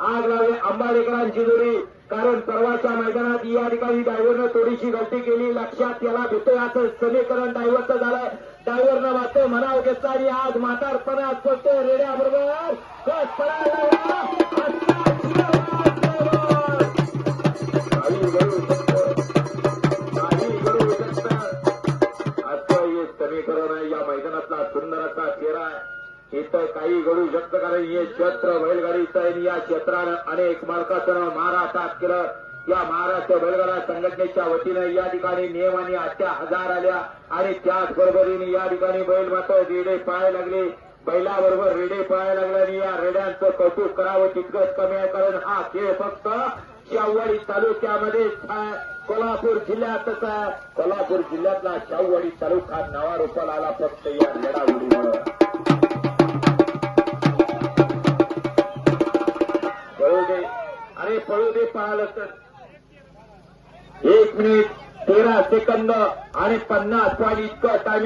आग लावली आंबाडेकरांची जोडी. कारण परवाच्या मैदानात या ठिकाणी डायव्हरनं थोडीशी गलती केली. लक्षात त्याला भेटतोय असं समीकरण डायव्हरचं झालं डायव्हरनं मात्र म्हणावं घेतलं आणि आज म्हातारपणात पडतोय रेड्या बरोबर समीकरण आहे. या मैदानातला सुंदर असा चेहरा आहे. इथं काही घडू शकतं कारण हे क्षेत्र बैलगाडीचं आहे या क्षेत्रानं अनेक मार्काचं महाराष्ट्रात केलं. या महाराष्ट्र बैलगाडा संघटनेच्या वतीनं या ठिकाणी नियम आणि आठ्या हजार आल्या आणि त्याच बरोबरीने या ठिकाणी बैल मात्र रेडे पाहायला लागले. बैलाबरोबर रेडे पाहायला लागले आणि या रेड्यांचं कौतुक करावं तितकंच कमी आहे कारण हा खेळ फक्त शाहवाडी तालुक्यामध्ये कोल्हापूर जिल्ह्यातच आहे. कोल्हापूर जिल्ह्यातला शाहवाडी तालुका नावारूपाला आला फक्त या लढावडीमुळे पळू अरे पळू दे पाहिलं तर एक मिनिट तेरा सेकंद आणि पन्नास पॉईंट इतकं टायमिंग